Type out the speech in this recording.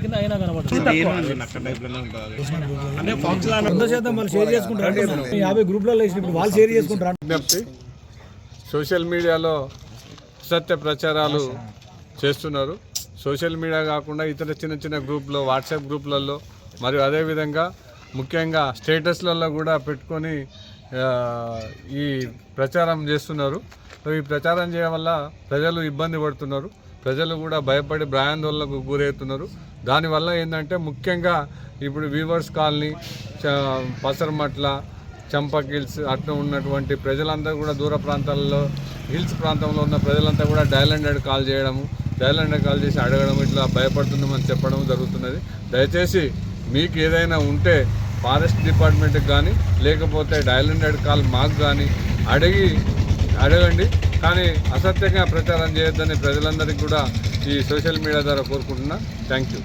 కింద అయినా కనబడుతుంది యాభై వాళ్ళు సోషల్ మీడియాలో సత్య ప్రచారాలు చేస్తున్నారు. సోషల్ మీడియా కాకుండా ఇతర చిన్న చిన్న గ్రూప్లో వాట్సాప్ గ్రూప్లలో మరియు అదేవిధంగా ముఖ్యంగా స్టేటస్లలో కూడా పెట్టుకొని ఈ ప్రచారం చేస్తున్నారు. ఈ ప్రచారం చేయడం వల్ల ప్రజలు ఇబ్బంది పడుతున్నారు. ప్రజలు కూడా భయపడి భయాందోళనకు గురవుతున్నారు. దానివల్ల ఏంటంటే ముఖ్యంగా ఇప్పుడు వీవర్స్ కాలనీ చ- పసరమట్ల చంపక్ హిల్స్ అట్లా ఉన్నటువంటి ప్రజలంతా కూడా దూర ప్రాంతాల్లో హిల్స్ ప్రాంతంలో ఉన్న ప్రజలంతా కూడా డయల్ కాల్ చేయడము డయల్ కాల్ చేసి అడగడం ఇట్లా భయపడుతున్నామని చెప్పడం జరుగుతున్నది. దయచేసి మీకు ఏదైనా ఉంటే ఫారెస్ట్ డిపార్ట్మెంట్కి కానీ లేకపోతే డయల్ హండ్రెడ్ కాల్ మాకు కానీ అడిగి అడగండి. కానీ అసత్యంగా ప్రచారం చేయొద్దని ప్రజలందరికీ కూడా ఈ సోషల్ మీడియా ద్వారా కోరుకుంటున్నా. Thank you.